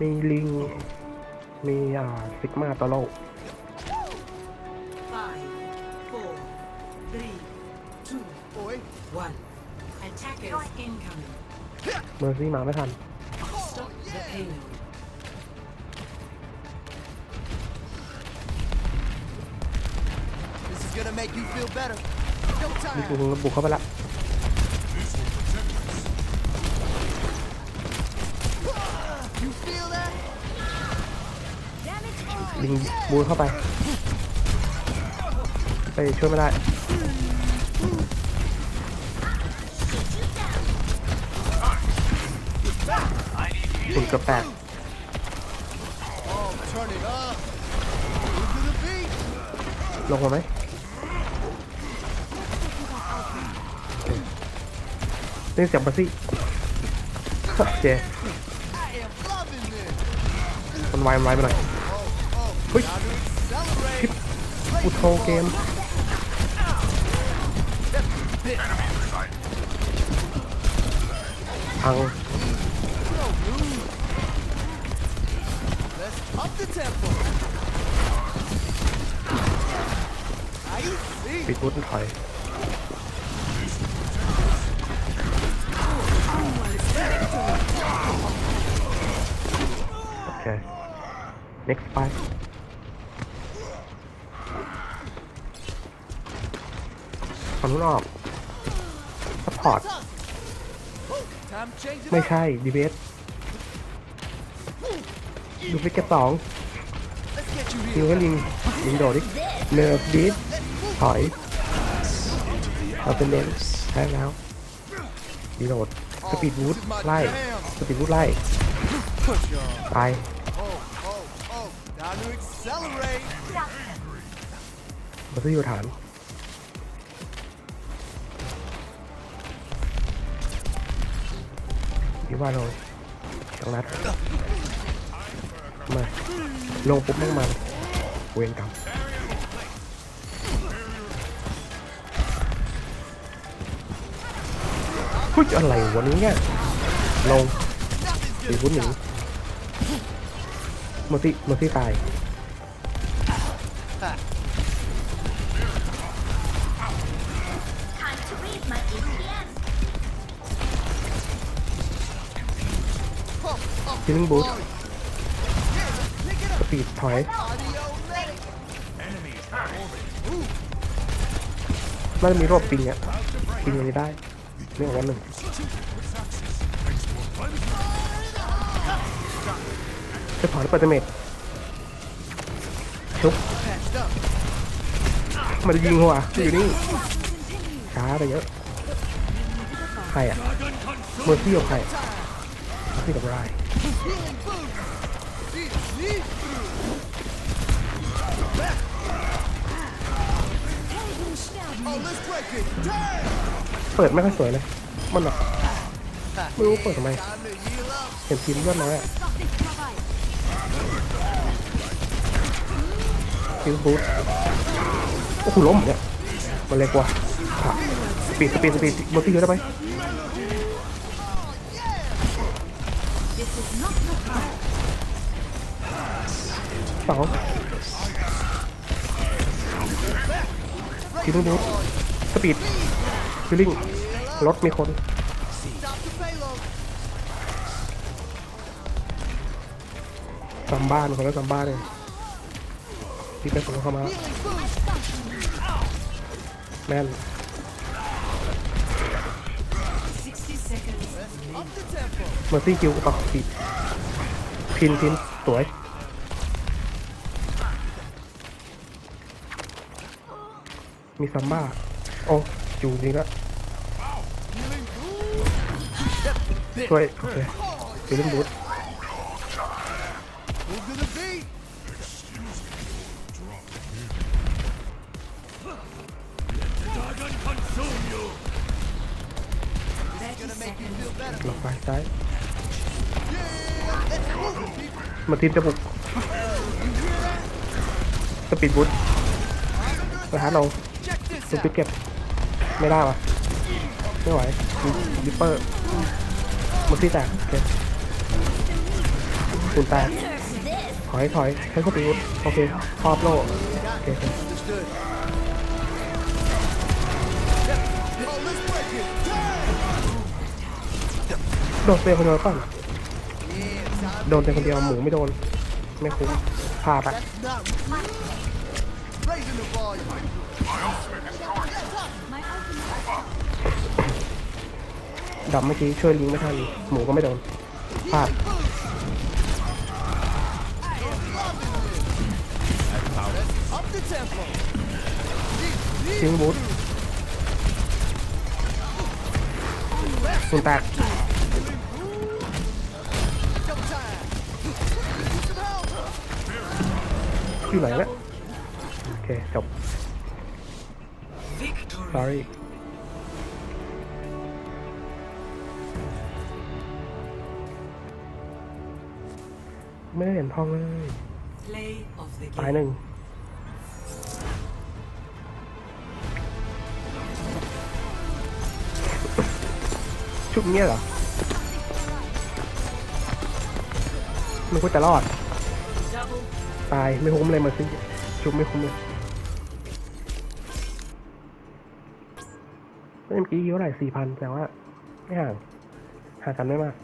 มีลิง มีอ่าซิกมาตโล Five, four, three, two, โอ้ย one. Attackers incoming. เมอร์ซี่มาไม่ทัน Stop the payload. This is gonna make you feel better. No มี time. กูบุกเข้าไปละ ลิงบูเข้าไปไปช่วยไม่ได้ฝุ่นกระแตกลงมาไหมนี่เสียงบัสซี่โอเคมันไวมันไวไปหน่อย Oh, oh. Hui. Now to accelerate. อุโทเกมพัง Let's up the tempo. I see. ปิดวุ้นถอยโอเค next ไป ฝั่งนู้นออก support Oh, time to change it ไม่ up. ใช่ดีเบสดูฟิกเก็ตสอง Let's get you ยิง here. ให้ลิงลิงโดดดิเนิร์ฟดิสถอยเราเป็นเลนใช่แล้วดีโดดสปีดวูดไล่สปีดวูดไล่ Push on. ตาย Oh, oh, oh. Now to accelerate. มาซื้ออยู่ฐาน ดีว่าเลยต้องนัดมา ลงปุ๊บแม่งมาเวรกรรมพุยอะไรวะเนี้ลงตีพุ้นหนีมอร์ซี่มอร์ซี่ตาย Time to read my ATM. คิลลิ่งบูทสปีดถอยน่าจะมีรอบปิงอะปิงอันนี้ได้เรื่องวันหนึ่งจะถอนเปิดเตเมดชุบมันยิงหัวอยู่นี่ช้าไปเยอะใครอะเมอร์ซี่กับใครเมอร์ซี่กับไร เปิดไม่ค่อยสวยเลย มันแบบไม่รู้เปิดทำไม เห็นทีมเลือดน้อยอะคิวบูทโอ้โหล้มเนี่ย มันเล็กกว่าปีดสปีดสปีดเมอร์ซี่เยอะได้ไหม สองคิวบูทสปีดคิลลิ่งรถมีคน Stop the payload. ซัมบ้านคนละซัมบ้านเลยที่ไปส่งเข้ามาแม่น เมอร์ซี่คิวปักปีพินพินสวยมีซัมบ้าโอ้อยู่นี่ละช่วยโอเคไปเล่นบูท ซ้าย Yeah, let's move it, people. มาทีมจะบุกสปีดบูทไปหาเรา Check this สุดเก็บ ไม่ได้วะไม่ไหวดิปเปอร์มอร์ซี่แตกโอเคคุณแตกถอยถอยใช้สปีดโอเคครอบโล่โอเค โดนเตะคนเดียวก่อน โดนเตะคนเดียวหมูไม่โดน ไม่คุ้มพลาดอะดับเมื่อกี้ช่วยลิงไม่ทันหมูก็ไม่โดนพลาดทิ้งบูทคุณแตก อยู่ไหนเนี่ยโอเคจบ Victory. sorry ไม่ได้เหรียญทองเลย Play of the ตาย game. หนึ่งชุบเงี้ยเหรอมันก็จะรอด Double ตายไม่คุ้มเลยมาซิชุบไม่คุ้มเลยเมื่อกี้เยอะไหร่สี่พันแต่ว่าไม่ห่างห่างกันไม่มาก